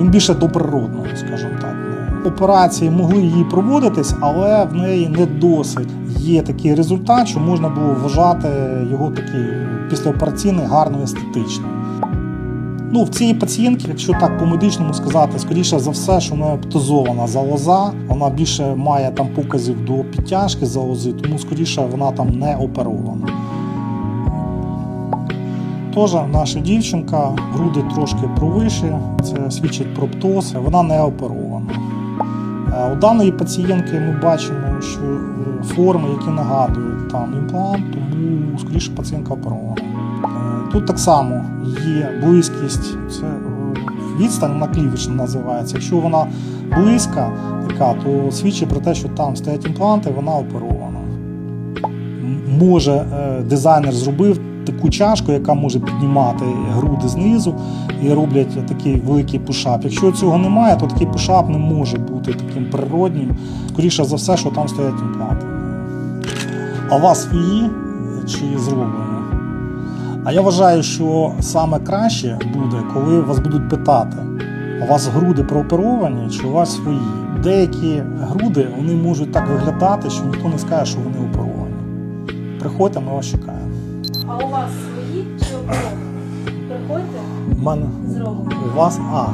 Він більше до природного, скажімо так. Ну, Операції могли її проводитись, але в неї не досить є такий результат, що можна було вважати його такий післяопераційний гарно естетичним. Ну, в цій пацієнтки, якщо так по-медичному сказати, скоріше за все, що вона птозована залоза, вона більше має там показів до підтяжки залози, тому скоріше вона там не оперована. Теж наша дівчинка, груди трошки провиші, це свідчить про птоз, вона не оперована. Е, У даної пацієнтки ми бачимо, що е, форми, які нагадують там імплант, тому скоріше пацієнтка оперована. Е, Тут так само є близькість, це відстань вона клівічна називається. Якщо вона близька, така, то свідчить про те, що там стоять імпланти, вона оперована. Може, дизайнер зробив таку чашку, яка може піднімати груди знизу і роблять такий великий пушап. Якщо цього немає, то такий пушап не може бути таким природнім. Скоріше за все, що там стоять імпланти. А у вас свої чи зроблені? А я вважаю, що саме краще буде, коли вас будуть питати, у вас груди прооперовані чи у вас свої. Деякі груди вони можуть так виглядати, що ніхто не скаже, що вони оперовані. Приходьте, ми вас чекаємо. А у вас свої чи оперовані? Приходьте, мене зробимо. у вас. А,